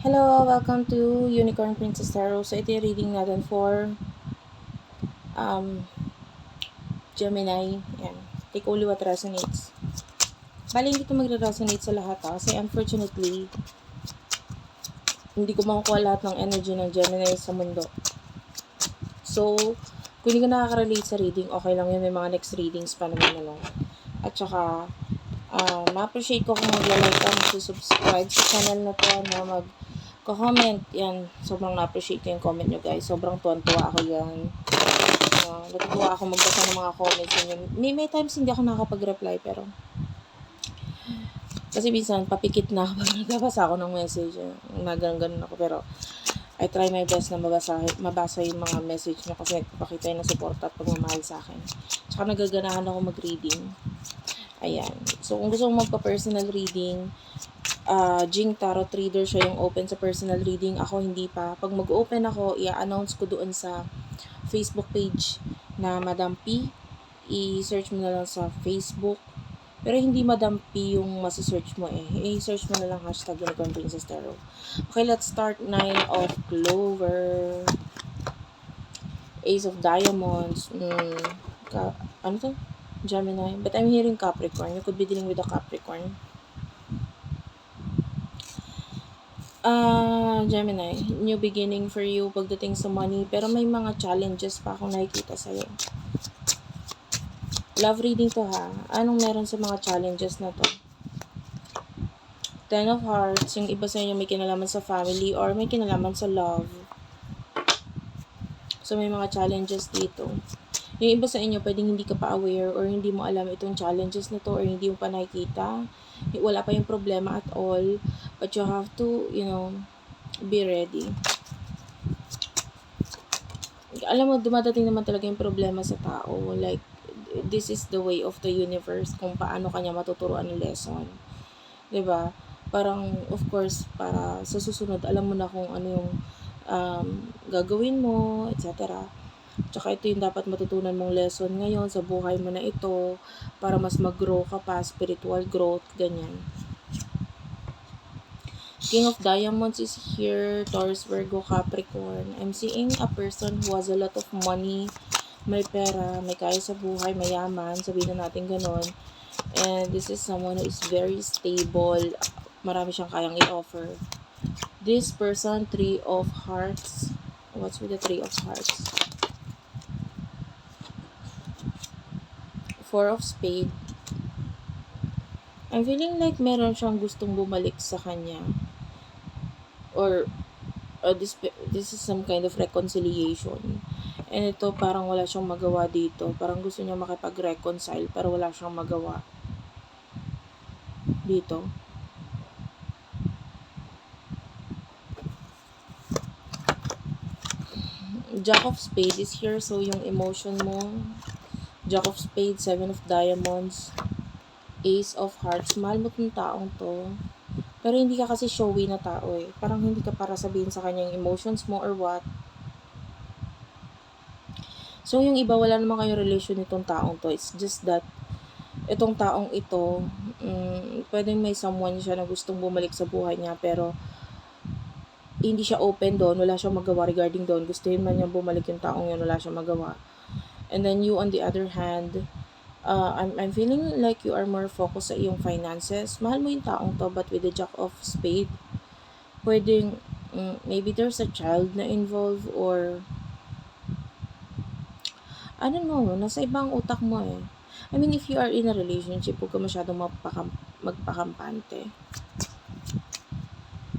Hello, welcome to Unicorn Princess Tarot. So, ito yung reading natin for um, Gemini. Yan. Take only what resonates. Bali, hindi ito magre-resonate sa lahat ha. Kasi unfortunately, hindi ko makukuha lahat ng energy ng Gemini sa mundo. So, kung hindi ka nakaka-relate sa reading, okay lang yun. May mga next readings pa naman ano. At saka, uh, ma-appreciate ko kung magla-like ka, mag-subscribe sa channel na to, na mag comment yan. Sobrang na-appreciate yung comment nyo guys. Sobrang tuwan-tuwa ako yan. Uh, natutuwa ako magbasa ng mga comments nyo. May, may times hindi ako nakakapag-reply pero kasi minsan papikit na ako pag nagbabasa ako ng message. Nagang-ganon ako pero I try my best na mabasa, mabasa yung mga message nyo kasi nagpapakita yun ng support at pagmamahal sa akin. Tsaka nagaganahan ako mag-reading. Ayan. So, kung gusto mong magpa-personal reading, uh, Jing Tarot Reader siya yung open sa personal reading. Ako hindi pa. Pag mag-open ako, i-announce ko doon sa Facebook page na Madam P. I-search mo na lang sa Facebook. Pero hindi Madam P yung masisearch mo eh. I-search mo na lang hashtag Unicorn Princess Tarot. Okay, let's start. Nine of Clover. Ace of Diamonds. Mm, ka, ano to? Gemini. But I'm hearing Capricorn. You could be dealing with a Capricorn. Ah, Gemini, new beginning for you pagdating sa money, pero may mga challenges pa akong nakikita sa'yo. Love reading to ha. Anong meron sa mga challenges na to? Ten of Hearts, yung iba sa inyo may kinalaman sa family or may kinalaman sa love. So, may mga challenges dito. Yung iba sa inyo, pwedeng hindi ka pa aware or hindi mo alam itong challenges na to or hindi mo pa nakikita. Wala pa yung problema at all. But you have to, you know, be ready. Alam mo, dumadating naman talaga yung problema sa tao. Like, this is the way of the universe kung paano kanya matuturuan ng lesson. ba diba? Parang, of course, para sa susunod, alam mo na kung ano yung um, gagawin mo, etc. Tsaka ito yung dapat matutunan mong lesson ngayon sa buhay mo na ito para mas mag-grow ka pa, spiritual growth, ganyan. King of Diamonds is here, Taurus, Virgo, Capricorn. I'm seeing a person who has a lot of money, may pera, may kaya sa buhay, mayaman, sabihin na natin ganon. And this is someone who is very stable, marami siyang kayang i-offer. This person, Three of Hearts. What's with the Three of Hearts? Four of Spade. I'm feeling like meron siyang gustong bumalik sa kanya. Or, uh, this, this is some kind of reconciliation. And ito, parang wala siyang magawa dito. Parang gusto niya makipag-reconcile, pero wala siyang magawa. Dito. Jack of Spade is here, so yung emotion mo, Jack of Spades, Seven of Diamonds, Ace of Hearts. Mahal mo taong to. Pero hindi ka kasi showy na tao eh. Parang hindi ka para sabihin sa kanya yung emotions mo or what. So, yung iba, wala naman kayong relation nitong taong to. It's just that, itong taong ito, um, pwedeng may someone siya na gustong bumalik sa buhay niya, pero hindi siya open doon, wala siyang magawa regarding doon. Gustuhin man niya bumalik yung taong yun, wala siyang magawa. And then you on the other hand, uh, I'm, I'm feeling like you are more focused sa iyong finances. Mahal mo yung taong to, but with the jack of spade, pwedeng, um, maybe there's a child na involved or, I don't know, nasa ibang utak mo eh. I mean, if you are in a relationship, huwag ka masyadong magpakam, magpakampante.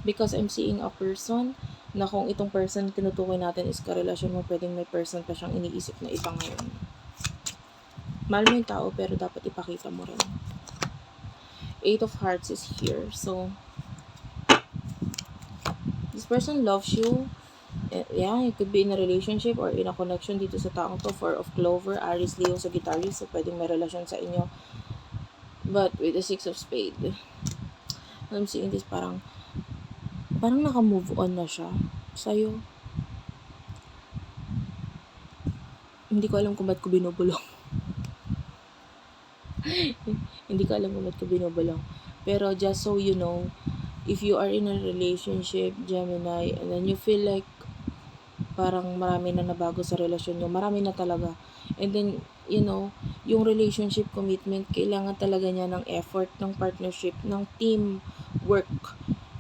Because I'm seeing a person na kung itong person tinutukoy natin is karelasyon mo, pwedeng may person pa siyang iniisip na iba ngayon. Mahal mo yung tao, pero dapat ipakita mo rin. Eight of Hearts is here. So, this person loves you. Eh, yeah, you could be in a relationship or in a connection dito sa taong to. Four of Clover, Aries, Leo, Sagittarius. So, pwedeng may relasyon sa inyo. But with the Six of Spade, I'm seeing this parang parang naka-move on na siya sa'yo. Hindi ko alam kung ba't ko binubulong. Hindi ko alam kung ba't ko binubulong. Pero just so you know, if you are in a relationship, Gemini, and then you feel like parang marami na nabago sa relasyon nyo, marami na talaga. And then, you know, yung relationship commitment, kailangan talaga niya ng effort, ng partnership, ng team work.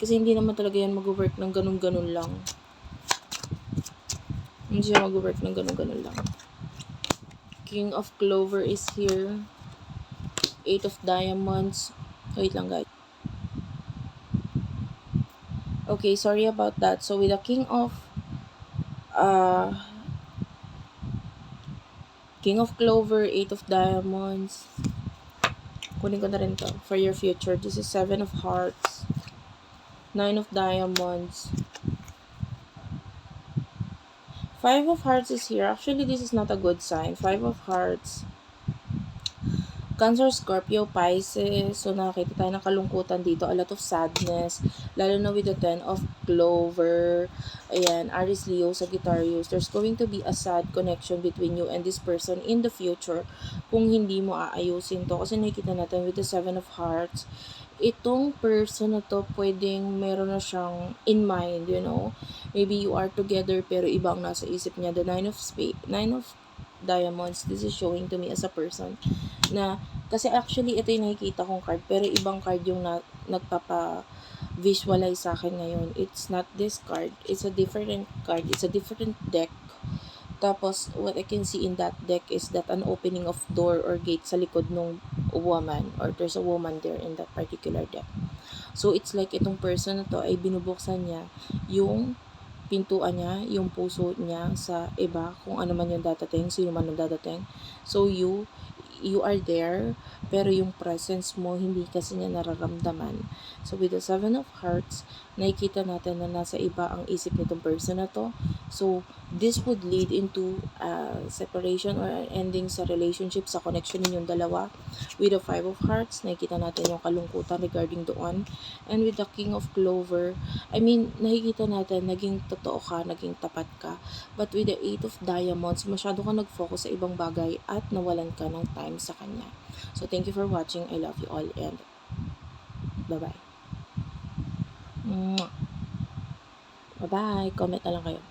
Kasi hindi naman talaga yan mag-work ng ganun-ganun lang. Hindi siya mag-work ng ganun-ganun lang. King of Clover is here. Eight of Diamonds. Wait lang guys. Okay, sorry about that. So with the King of uh King of Clover, Eight of Diamonds. Kunin ko na rin to for your future. This is Seven of Hearts. Nine of Diamonds. Five of Hearts is here. Actually, this is not a good sign. Five of Hearts. Cancer, Scorpio, Pisces. So, nakakita tayo ng kalungkutan dito. A lot of sadness. Lalo na with the Ten of Clover. Ayan, Aries, Leo, Sagittarius. There's going to be a sad connection between you and this person in the future kung hindi mo aayusin to. Kasi nakikita natin with the Seven of Hearts, itong person na to pwedeng meron na siyang in mind, you know. Maybe you are together pero ibang nasa isip niya. The Nine of Spades, Nine of Diamonds, this is showing to me as a person na kasi actually ito yung nakikita kong card pero ibang card yung na, nagpapa visualize sa akin ngayon. It's not this card. It's a different card. It's a different deck. Tapos, what I can see in that deck is that an opening of door or gate sa likod ng woman or there's a woman there in that particular deck. So, it's like itong person na to ay binubuksan niya yung pintuan niya, yung puso niya sa iba, kung ano man yung dadating, sino man yung dadating. So, you, you are there, pero yung presence mo, hindi kasi niya nararamdaman. So, with the Seven of Hearts, nakikita natin na nasa iba ang isip nitong person na to. So, this would lead into uh, separation or ending sa relationship, sa connection ninyong dalawa. With the Five of Hearts, nakikita natin yung kalungkutan regarding doon. And with the King of Clover, I mean, nakikita natin, naging totoo ka, naging tapat ka. But with the Eight of Diamonds, masyado ka nag-focus sa ibang bagay at nawalan ka ng time sa kanya. So, thank you for watching. I love you all and bye-bye. Bye-bye. Comment na lang kayo.